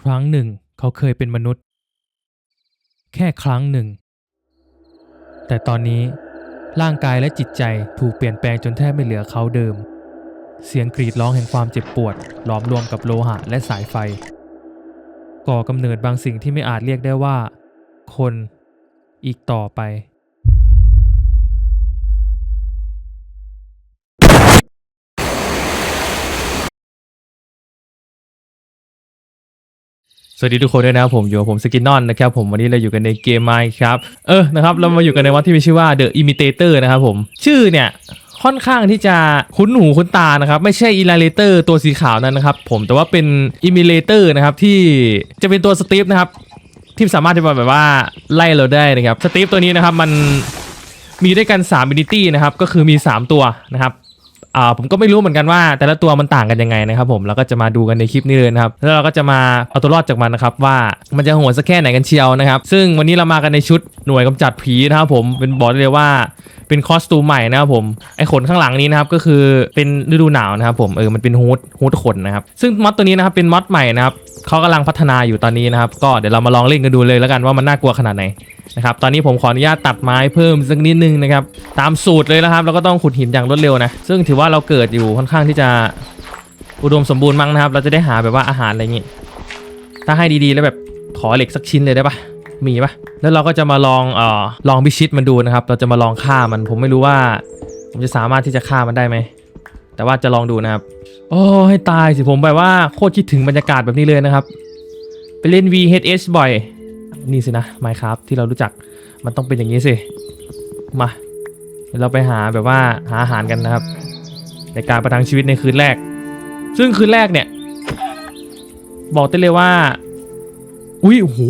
ครั้งหนึ่งเขาเคยเป็นมนุษย์ แค่ครั้งหนึ่ง แต่ตอนนี้ร่างกายและจิตใจถูกเปลี่ยนแปลงจนแทบไม่เหลือเขาเดิม เสียงกรีดร้องแห่งความเจ็บปวดหลอมรวมกับโลหะและสายไฟ ก่อกำเนิดบางสิ่งที่ไม่อาจเรียกได้ว่า คนอีกต่อไป สวัสดีทุกคนด้วยนะครับผมอยู่กับผมสกินนอนนะครับผมวันนี้เราอยู่กันในเกมไมครับเออนะครับเรามาอยู่กันในวัดที่มีชื่อว่า The Imitator นะครับผมชื่อเนี่ยค่อนข้างที่จะคุ้นหูคุ้นตานะครับ ไม่ใช่ i l l u s t r a t o r ตัวสีขาวนั้นนะครับผมแต่ว่าเป็น Imitator นะครับที่จะเป็นตัวสตีฟนะครับที่สามารถที่จะแบบว่าไล่เราได้นะครับสตีฟตัวนี้นะครับมันมีด้วยกัน3 ability นะครับก็คือมี 3 ตัวนะครับ อ่าผมก็ไม่รู้เหมือนกันว่า แต่ละตัวมันต่างกันยังไงนะครับผมแล้วก็จะมาดูกันในคลิปนี้เลยนะครับแล้วเราก็จะมาเอาตัวรอดจากมันนะครับว่ามันจะโหดสักแค่ไหนกันเชียวนะครับซึ่งวันนี้เรามากันในชุดหน่วยกำจัดผีนะครับผมเป็นบอกได้เลยว่าเป็นคอสตูมใหม่นะครับผมไอขนข้างหลังนี้นะครับก็คือเป็นฤดูหนาวนะครับผมเออมันเป็นฮูดฮูดขนนะครับซึ่งมอดตัวนี้นะครับเป็นมอดใหม่นะครับเขากำลังพัฒนาอยู่ตอนนี้นะครับก็เดี๋ยวเรามาลองเล่นกันดูเลยแล้วกันว่ามันน่ากลัวขนาดไหน นะครับตอนนี้ผมขออนุญาตตัดไม้เพิ่มสักนิดนึงนะครับตามสูตรเลยนะครับแล้วก็ต้องขุดหินอย่างรวดเร็วนะซึ่งถือว่าเราเกิดอยู่ค่อนข้างที่จะอุดมสมบูรณ์มั้งนะครับ เราจะได้หาแบบว่าอาหารอะไรอย่างงี้ถ้าให้ดีๆแล้วแบบขอเหล็กสักชิ้นเลยได้ปะมีปะแล้วเราก็จะมาลองเอ่อลองพิชิตมันดูนะครับ เราจะมาลองฆ่ามันผมไม่รู้ว่า ผมจะสามารถที่จะฆ่ามันได้ไหมแต่ว่าจะลองดูนะครับ โอ้ให้ตายสิผมแบบว่าโคตรคิดถึงบรรยากาศแบบนี้เลยนะครับ ไปเล่น VHS บ่อย นี่สินะ Minecraft ที่เรารู้จักมันต้องเป็นอย่างนี้สิ มาเดี๋ยวเราไปหาแบบว่าหาอาหารกันนะครับ ในการประทังชีวิตในคืนแรก ซึ่งคืนแรกเนี่ย บอกได้เลยว่า อุ้ยโอ้โห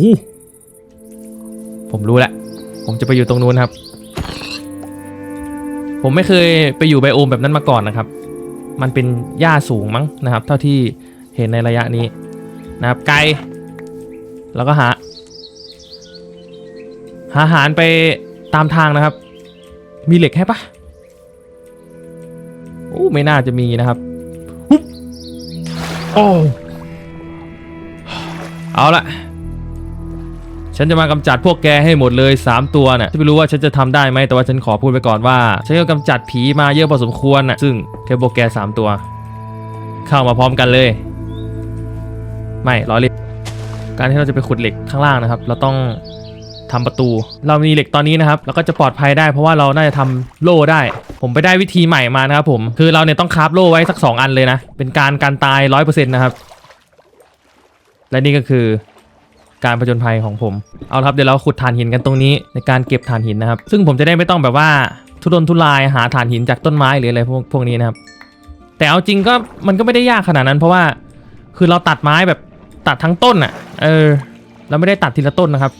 ผมรู้แล้วผมจะไปอยู่ตรงนู้นครับ ผมไม่เคยไปอยู่ไบโอมแบบนั้นมาก่อนนะครับ มันเป็นหญ้าสูงมั้งนะครับ เท่าที่เห็นในระยะนี้นะครับไกลแล้วก็หา หาอาหารไปตามทางนะครับ มีเหล็กให้ปะโอ้ไม่น่าจะมีนะครับปุ๊บโอ้เอาละฉันจะมากำจัดพวกแกให้หมดเลย 3 ตัวน่ะฉันไม่รู้ว่าฉันจะทำได้ไหมแต่ว่าฉันขอพูดไปก่อนว่าฉันก็กำจัดผีมาเยอะพอสมควรน่ะซึ่งแค่พวกแก 3 ตัว เข้ามาพร้อมกันเลย ไม่ล้อเล่นการที่เราจะไปขุดเหล็กข้างล่างนะครับ เราต้อง ทำประตู เรามีเหล็กตอนนี้นะครับแล้วก็จะปลอดภัยได้เพราะว่าเราน่าจะทำโล่ได้ ผมไปได้วิธีใหม่มานะครับผมคือเราเนี่ยต้องคราฟโล่ไว้สัก 2 อันเลยนะ เป็นการการตาย100%นะครับ และนี่ก็คือการผจญภัยของผม เอาครับเดี๋ยวเราขุดถ่านหินกันตรงนี้ในการเก็บถ่านหินนะครับ ซึ่งผมจะได้ไม่ต้องแบบว่าทุรนทุรายหาถ่านหินจากต้นไม้หรืออะไรพวกพวกนี้นะครับ แต่เอาจริงก็มันก็ไม่ได้ยากขนาดนั้น เพราะว่าคือเราตัดไม้แบบตัดทั้งต้นอะ เออ เราไม่ได้ตัดทีละต้นนะครับ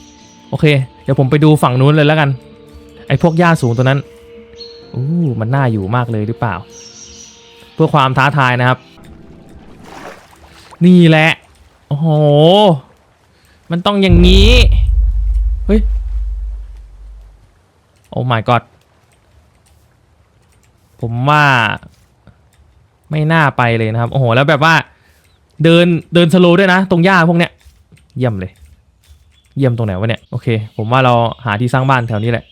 โอเค เดี๋ยวผมไปดูฝั่งนู้นเลยแล้วกัน ไอ้พวกหญ้าสูงตัวนั้นอู้มันน่าอยู่มากเลยหรือเปล่า เพื่อความท้าทายนะครับ นี่แหละ โอ้โห มันต้องอย่างนี้ เฮ้ย โอ้ my god ผมว่าไม่น่าไปเลยนะครับ โอ้โห แล้วแบบว่า เดินเดินสโลด้วยนะ ตรงหญ้าพวกเนี้ยเยี่ยมเลย เยี่ยมตรงไหนวะเนี่ย โอเค ผมว่าเราหาที่สร้างบ้านแถวนี้แหละ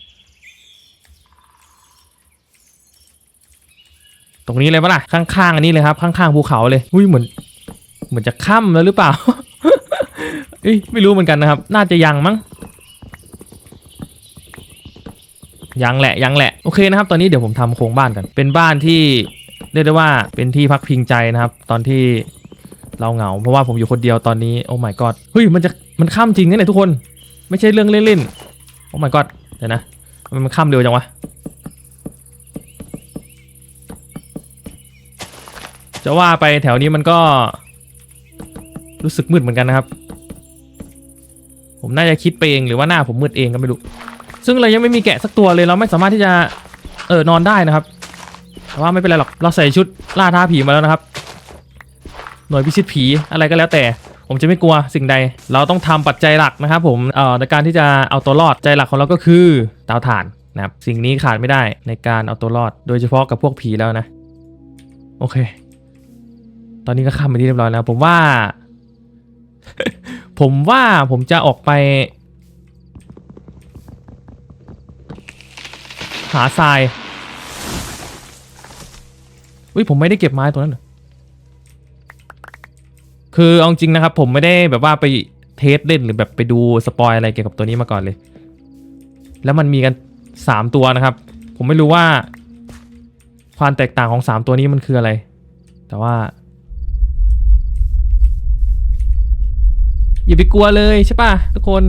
ตรงนี้เลยปะล่ะ ข้างๆอันนี้เลยครับ ข้างๆภูเขาเลย อุ้ยเหมือน เหมือนจะค่ำแล้วหรือเปล่าเอ้ยไม่รู้เหมือนกันนะครับ น่าจะยังมั้งยังแหละยังแหละโอเคนะครับ ตอนนี้เดี๋ยวผมทำโครงบ้านกัน เป็นบ้านที่เรียกได้ว่าเป็นที่พักพิงใจนะครับ ตอนที่เราเหงา เพราะว่าผมอยู่คนเดียวตอนนี้โอ้ my god เฮ้ยมันจะ มันข้ามจริงนะเนี่ยทุกคน ไม่ใช่เรื่องเล่นๆ โอ้ my god เดี๋ยวนะมมันข้ามเร็วจังวะ จะว่าไปแถวนี้มันก็ รู้สึกมืดเหมือนกันนะครับ ผมน่าจะคิดไปเองหรือว่าหน้าผมมืดเองก็ไม่รู้ ซึ่งเรายังไม่มีแกะสักตัวเลยเราไม่สามารถที่จะ เออนอนได้นะครับ แต่ว่าไม่เป็นไรหรอก เราใส่ชุดล่าท้าผีมาแล้วนะครับ หน่วยพิชิตผีอะไรก็แล้วแต่ ผมจะไม่กลัวสิ่งใด เราต้องทำปัจจัยหลักนะครับผมเอ่อในการที่จะเอาตัวรอดใจหลักของเราก็คือเตาถ่านนะครับสิ่งนี้ขาดไม่ได้ในการเอาตัวรอด โดยเฉพาะกับพวกผีแล้วนะ โอเค ตอนนี้ก็ข้ามไปที่เรียบร้อยแล้ว ผมว่า ผมว่าผมจะออกไป หาทรายอุ้ยผมไม่ได้เก็บไม้ตัวนั้นหรอ คือเอาจริงนะครับ ผมไม่ได้แบบว่าไปเทสเล่นหรือแบบไปดูสปอยอะไรเกี่ยวกับตัวนี้มาก่อนเลย แล้วมันมีกันสามตัวนะครับ ผมไม่รู้ว่า ความแตกต่างของสามตัวนี้มันคืออะไร แต่ว่าอย่าไปกลัวเลยใช่ป่ะทุกคน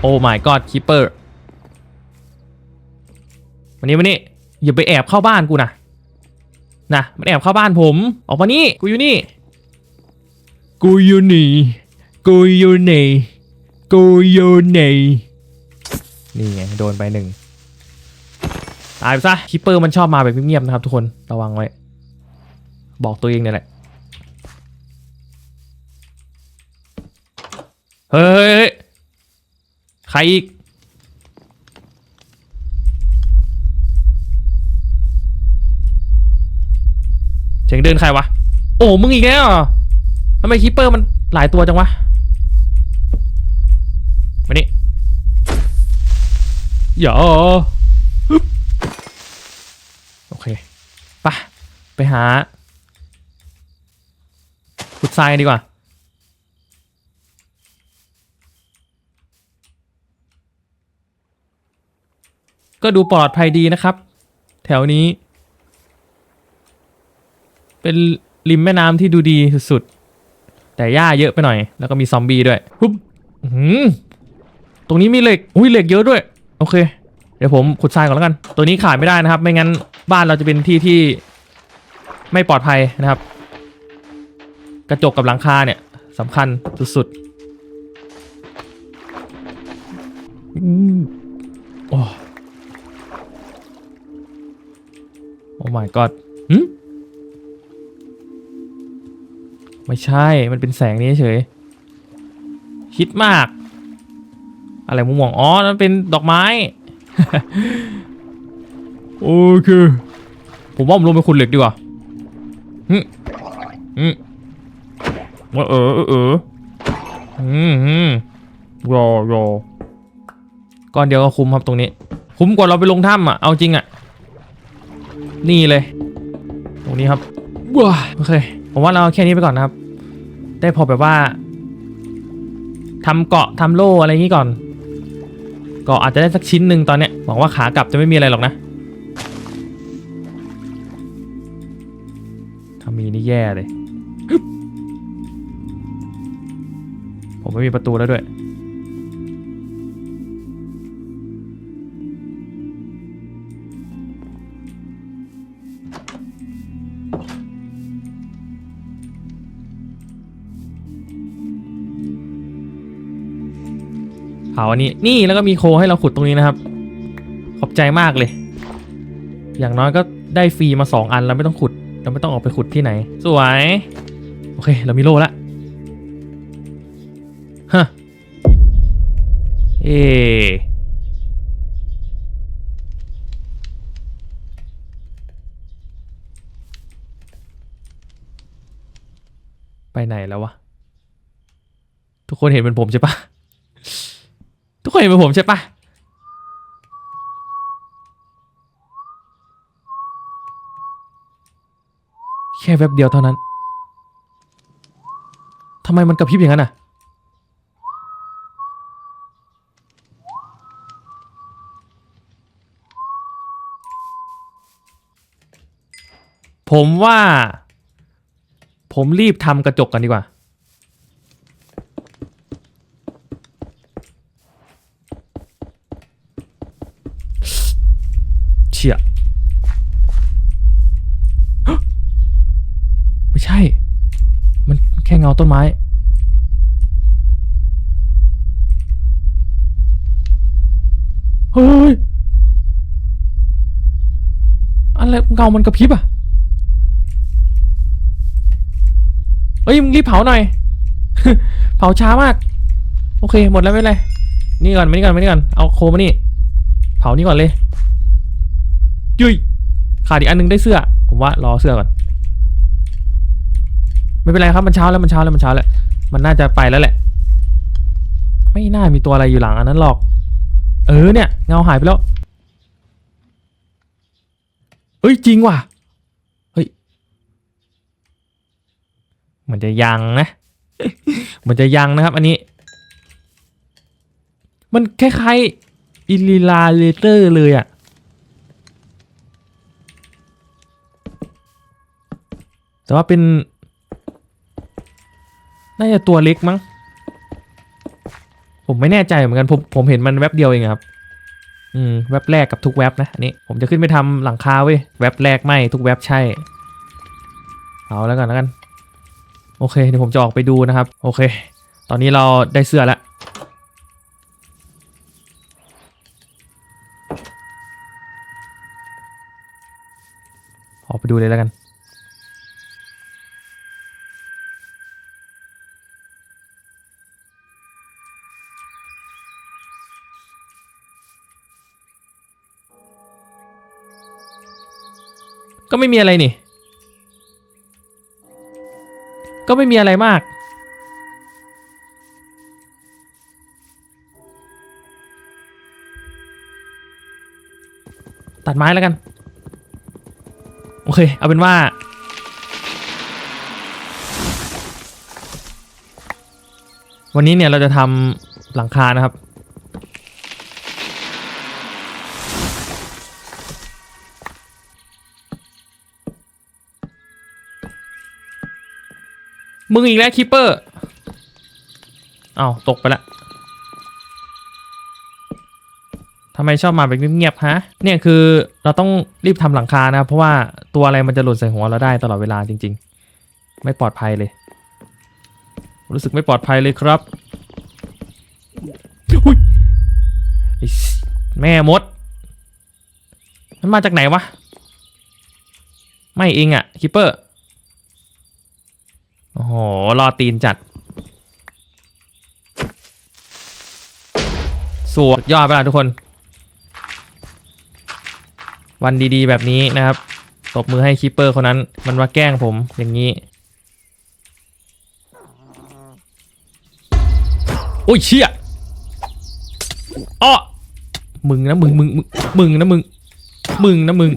โอ้ my god keeper วันนี้วันนี้อย่าไปแอบเข้าบ้านกูนะ นะมันแอบเข้าบ้านผม ออกมานี่กูอยู่นี่ กูอยู่นี่กูอยู่นี่กูอยู่นี่นี่ไงโดนไปหนึ่งตายไปซะคิปเปอร์มันชอบมาแบบเงียบๆนะครับทุกคนระวังไว้ บอกตัวเองเนี่ยแหละเฮ้ยเฮ้ยเฮ้ยใครอีก สียงเดินใครวะ โอ้มึงอีกแล้วทำไมคิปเปอร์มันหลายตัวจังวะมานี่อย่าโอเคไปะไปหาขุดทรายดีกว่าก็ดูปลอดภัยดีนะครับ แถวนี้ เป็นริมแม่น้ำที่ดูดีสุดๆ แต่หญ้าเยอะไปหน่อย แล้วก็มีซอมบี้ด้วยฮึบหือตรงนี้มีเหล็กอุ้ยเหล็กเยอะด้วย โอเค เดี๋ยวผมขุดทรายก่อนแล้วกัน ตัวนี้ขาดไม่ได้นะครับ ไม่งั้นบ้านเราจะเป็นที่ที่ไม่ปลอดภัยนะครับ กระจกกับหลังคาเนี่ยสำคัญสุดๆอืมโอ้ โอ้ my god หึ ไม่ใช่ มันเป็นแสงนี้เฉย คิดมาก อะไรม่วงอ๋อ นั่นเป็นดอกไม้ โอเค ผมว่าผมลงไปขุดเหล็กดีกว่าฮึอืมเออเออเออเอออืมอืมรอรอก้อนเดียวก็คุ้มครับตรงนี้ คุ้มกว่าเราไปลงถ้ำอะ เอาจริงอะ นี่เลย ตรงนี้ครับว้าโอเค ผมว่าเราแค่นี้ไปก่อนนะครับ ได้พอแบบว่าทำเกาะทำโล่อะไรอย่างนี้ก่อนเกาะอาจจะได้สักชิ้นหนึ่งตอนเนี้ยหวังว่าขากลับจะไม่มีอะไรหรอกนะถ้ามีนี่แย่เลย ผมไม่มีประตูแล้วด้วย เผาอันนี้นี่แล้วก็มีโคให้เราขุดตรงนี้นะครับ ขอบใจมากเลย อย่างน้อยก็ได้ฟรีมาสองอันแล้วไม่ต้องขุด เราไม่ต้องออกไปขุดที่ไหน สวย โอเค เรามีโล่ละฮะเอไปไหนแล้ววะ ทุกคนเห็นเป็นผมใช่ปะ กคนเห็นเป็นผมใช่ปะแค่แวบเดียวเท่านั้นทำไมมันกระพริบอย่างนั้นอะ ผมว่า ผมรีบทำกระจกกันดีกว่า เชี่ย ฮะไม่ใช่ มันแค่เงา ต้นไม้ เฮ้ย อะไรเงามันกระพริบอะเอ้ยมึงรีบเผาหน่อย เผาช้ามาก โอเค หมดแล้วไม่เป็นไร นี่ก่อนมานี่ก่อนมานี่ก่อน เอาโคมานี่ เผานี่ก่อนเลย ยุยขาดอีกอันนึงได้เสื้อ ผมว่ารอเสื้อก่อน ไม่เป็นไรครับมันเช้าแล้วมันเช้าแล้วมันเช้าแล้วมันน่าจะไปแล้วแหละ ไม่น่ามีตัวอะไรอยู่หลังอันนั้นหรอก เออเนี่ย เงาหายไปแล้วเฮ้ยจริงว่ะเฮ้ยมันจะยังนะมันจะยังนะครับ อันนี้ มันคล้ายๆอิลิลาเลเตอร์เลยอะแต่ว่าเป็น น่าจะตัวเล็กมั้ง ผมไม่แน่ใจเหมือนกันผมผมเห็นมันแว็บเดียวเองครับ อืมแว็บแรกกับทุกแว็บนะอันนี้ผมจะขึ้นไปทำหลังคาเว้ยแว็บแรกไม่ทุกแว็บใช่ เอาแล้วกันแล้วกัน โอเคเดี๋ยวผมจะออกไปดูนะครับ โอเค ตอนนี้เราได้เสื้อแล้วออกไปดูเลยแล้วกัน ไม่มีอะไรนี่ ก็ไม่มีอะไรมากตัดไม้แล้วกัน โอเค เอาเป็นว่า วันนี้เนี่ยเราจะทำหลังคานะครับ มึงอีกแล้วคิปเปอร์อ้าวตกไปละทำไมชอบมาแบบเงียบๆฮะ เนี่ยคือเราต้องรีบทำหลังคานะ เพราะว่าตัวอะไรมันจะหล่นใส่หัวเราได้ตลอดเวลาจริง ๆ ไม่ปลอดภัยเลย รู้สึกไม่ปลอดภัยเลยครับอุ๊ยแม่มด มันมาจากไหนวะ ไม่เองอะคิปเปอร์ โอ้โห รอตีนจัดสวดยอดไปละทุกคน วันดีๆ แบบนี้นะครับ ตบมือให้คีปเปอร์คนนั้น มันมาแกล้งผมอย่างนี้ โอ้ยเชี่ยอ้อมึงนะมึงมึงมึงมึงนะมึง มึงนะมึง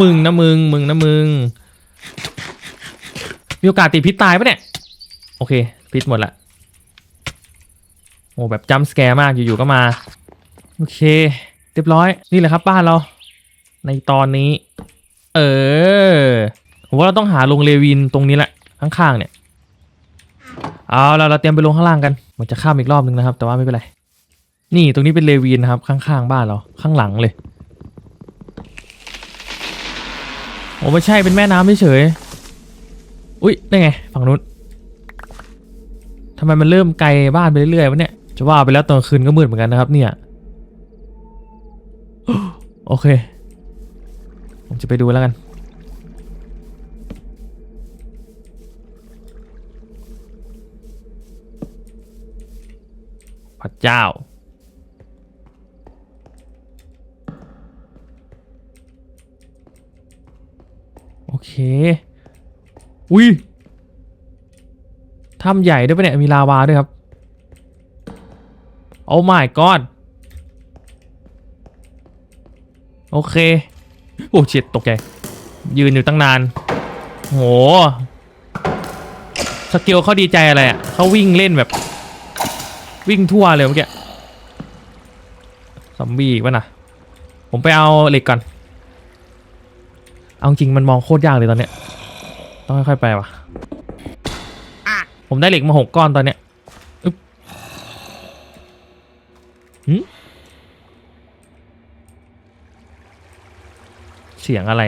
มึงนะมึง มึงนะมึง มีโอกาสติดพิษตายปะเนี่ย โอเค พิษหมดละ โอ้แบบจัมป์สแกร์มากอยู่ๆก็มา โอเค เรียบร้อยนี่แหละครับบ้านเรา ในตอนนี้ เออผมว่าเราต้องหาลงเลวินตรงนี้แหละข้างๆเนี่ยเอาเราเราเตรียมไปลงข้างล่างกันมันจะข้ามอีกรอบนึงนะครับ แต่ว่าไม่เป็นไร นี่ตรงนี้เป็นเลวินนะครับ ข้างๆบ้านเราข้างหลังเลยโอ้ไม่ใช่เป็นแม่น้ำเฉย อุ้ยได้ไงฝั่งนู้นทำไมมันเริ่มไกลบ้านไปเรื่อยๆวะเนี่ย จะว่าไปแล้วตอนคืนก็มืดเหมือนกันนะครับ เนี่ย โอเค ผมจะไปดูแล้วกัน พระเจ้าโอเค อุ้ยถ้ำใหญ่ด้วยปะเนี่ยมีลาวาด้วยครับ โอ้ my god โอเค โอ้เฉียดตกใจ ยืนอยู่ตั้งนาน โห สกิลเขาดีใจอะไรอะเขาวิ่งเล่นแบบ วิ่งทั่วเลยเมื่อกี้ซอมบี้อีกวะนะผมไปเอาเหล็กก่อน เอาจริงมันมองโคตรยากเลยตอนเนี้ย ต้องค่อยๆไปว่ะผมได้เหล็กมาหกก้อนตอนเนี้ยอึ๊บหืมเสียงอะไร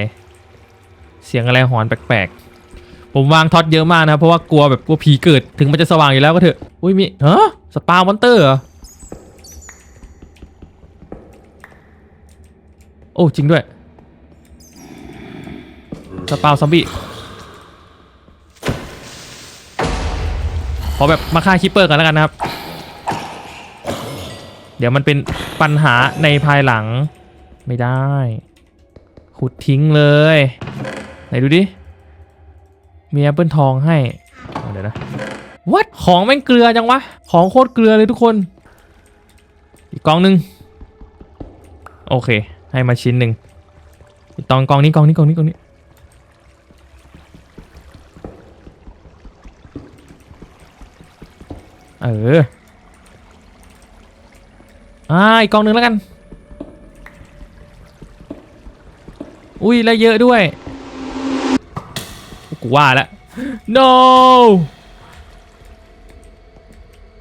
เสียงอะไรหอนแปลกๆ ผมวางท็อตเยอะมากนะครับเพราะว่ากลัวแบบกลัวผีเกิด ถึงมันจะสว่างอยู่แล้วก็เถอะ อุ้ยมีฮะสปาวมอนเตอร์เหรอ โอ้ จริงด้วย สปาวซอมบี้ ขอแบบมาฆ่าคิปเปอร์กันแล้วกันนะครับ เดี๋ยวมันเป็นปัญหาในภายหลัง ไม่ได้ ขุดทิ้งเลย ไหนดูดิ มีแอปเปิลทองให้ เดี๋ยวนะ what ของแม่งเกลือจังวะ ของโคตรเกลือเลยทุกคน อีกกองหนึ่งโอเค ให้มาชิ้นหนึ่งตองกองนี้กองนี้กองนี้กองนี้ เอออ่าอีกกองหนึ่งแล้วกัน อุ้ยแล้วเยอะด้วย กูว่าแล้ว no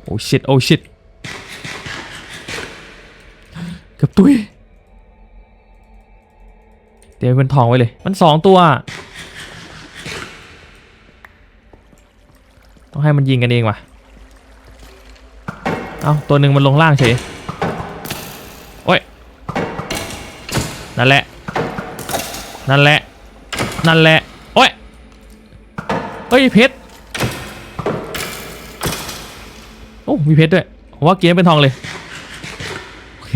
โอ้ shit โอ้ shit เกือบตุยเดี๋ยวเป็นทองไว้เลย มันสองตัว ต้องให้มันยิงกันเองว่ะ เอาตัวหนึ่งมันลงล่างเฉยโอ้ยนั่นแหละ นั่นแหละ นั่นแหละ โอ้ยเฮ้ยเพชร โอ้ มีเพชรด้วยผมว่าเกียร์เป็นทองเลย โอเค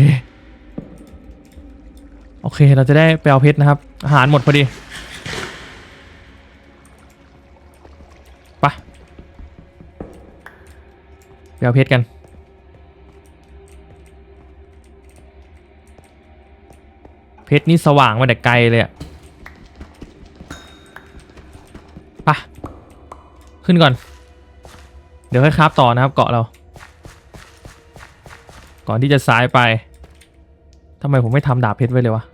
โอเค เราจะได้ไปเอาเพชรนะครับ อาหารหมดพอดีไปไปเอาเพชรกัน เพชรนี่สว่างมาแต่ไกลเลยอะปะขึ้นก่อน เดี๋ยวค่อยคราฟต่อนะครับเกาะเรา ก่อนที่จะซ้ายไปทำไมผมไม่ทำดาบเพชรไว้เลยวะ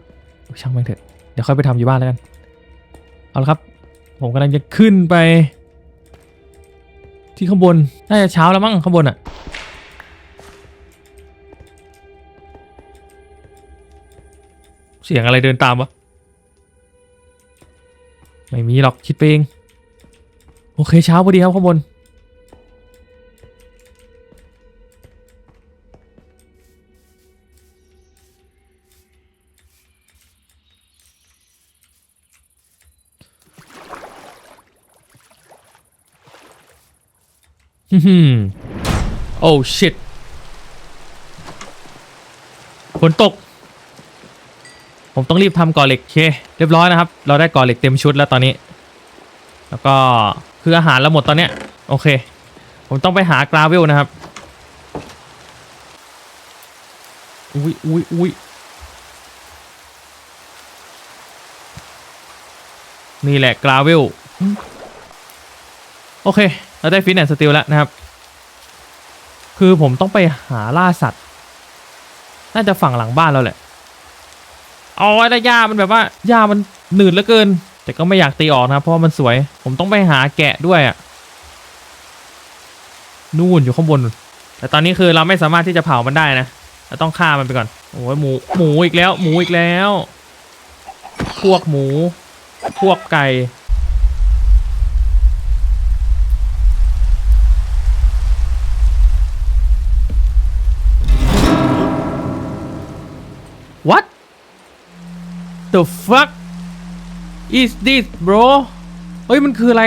ช่างม่งเถอะ เดี๋ยวค่อยไปทำอยู่บ้านแล้วกัน เอาละครับ ผมกำลังจะขึ้นไป ที่ข้างบน น่าจะเช้าแล้วมั้งข้างบนอะ เสียงอะไรเดินตามวะ ไม่มีหรอกคิดไปเอง โอเคเช้าพอดีครับข้างบน ฮึ่มโอ้ชิตฝนตก ผมต้องรีบทำก่อเหล็กเค เรียบร้อยนะครับ เราได้ก่อเหล็กเต็มชุดแล้วตอนนี้ แล้วก็คืออาหารเราหมดตอนเนี้ยโอเค ผมต้องไปหากราเวลนะครับอุ้ยอุ้ยอุ้ยนี่แหละกราเวลโอเค เราได้ฟิตแอนด์สติลแล้วนะครับ คือผมต้องไปหาล่าสัตว์ น่าจะฝั่งหลังบ้านเราแหละ เอาไว้แล้วหญ้ามันแบบว่าหญ้ามันหนืดเหลือเกิน แต่ก็ไม่อยากตีออกนะเพราะมันสวย ผมต้องไปหาแกะด้วยอะ่ะนู่นอยู่ข้างบนนู่นแต่ตอนนี้คือเราไม่สามารถที่จะเผามันได้นะเราต้องฆ่ามันไปก่อนโอ้ยหมูหมูอีกแล้ว หมูอีกแล้ว พวกหมู พวกไก่ What the fuck is this bro เฮ้ย มันคืออะไร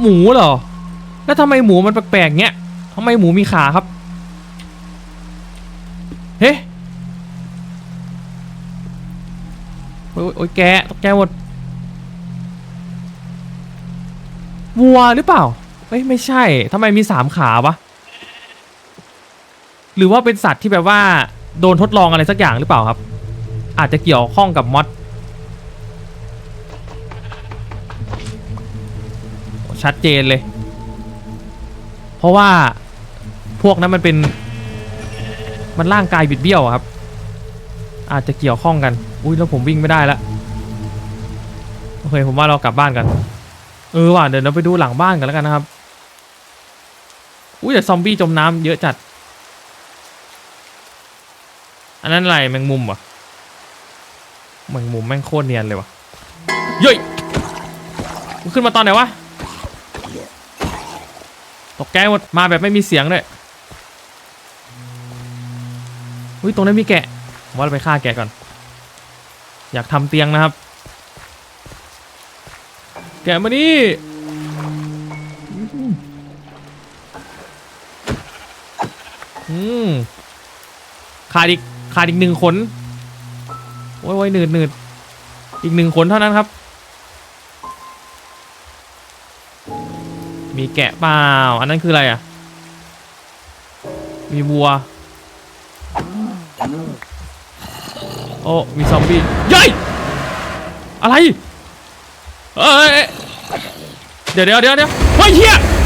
หมูเหรอ แล้วทำไมหมูมันแปลกๆเงี้ยทำไมหมูมีขาครับ เฮ้โอ้ยโอ้ยแกตกใจหมด วัวหรือเปล่าเฮ้ยไม่ใช่ทำไมมีสามขาวะ หรือว่าเป็นสัตว์ที่แบบว่า โดนทดลองอะไรสักอย่างหรือเปล่าครับ อาจจะเกี่ยวข้องกับมอดชัดเจนเลย เพราะว่าพวกนั้นมันเป็นมันร่างกายบิดเบี้ยวครับ อาจจะเกี่ยวข้องกัน อุ้ยแล้วผมวิ่งไม่ได้ล้วโอเคผมว่าเรากลับบ้านกัน เออว่ะเดี๋ยวเราไปดูหลังบ้านกันแล้วกันนะครับ อุ้ยแต่ซอมบี้จมน้ำเยอะจัด อันนั้นอะไรแมงมุมเหรอแมงมุมแม่งโคตรเนียนเลยวะเย้ยมันขึ้นมาตอนไหนวะตกใจหมดมาแบบไม่มีเสียงเลยอุ้ยตรงนั้นมีแกะว่าเราไปฆ่าแกะก่อน อยากทำเตียงนะครับ แกะมานี่อืมขาดอีก ขาดอีกหนึ่งขนโอ้ยโอ้ยหนืดหนืดอีกหนึ่งขนเท่านั้นครับ มีแกะเปล่า อันนั้นคืออะไรอะ มีวัว โอ้ มีซอมบี้เย้ยอะไร เอ้ยเดี๋ยวเดี๋ยวเดี๋ยวเดี๋ยวเฮ้เฮียเฮีย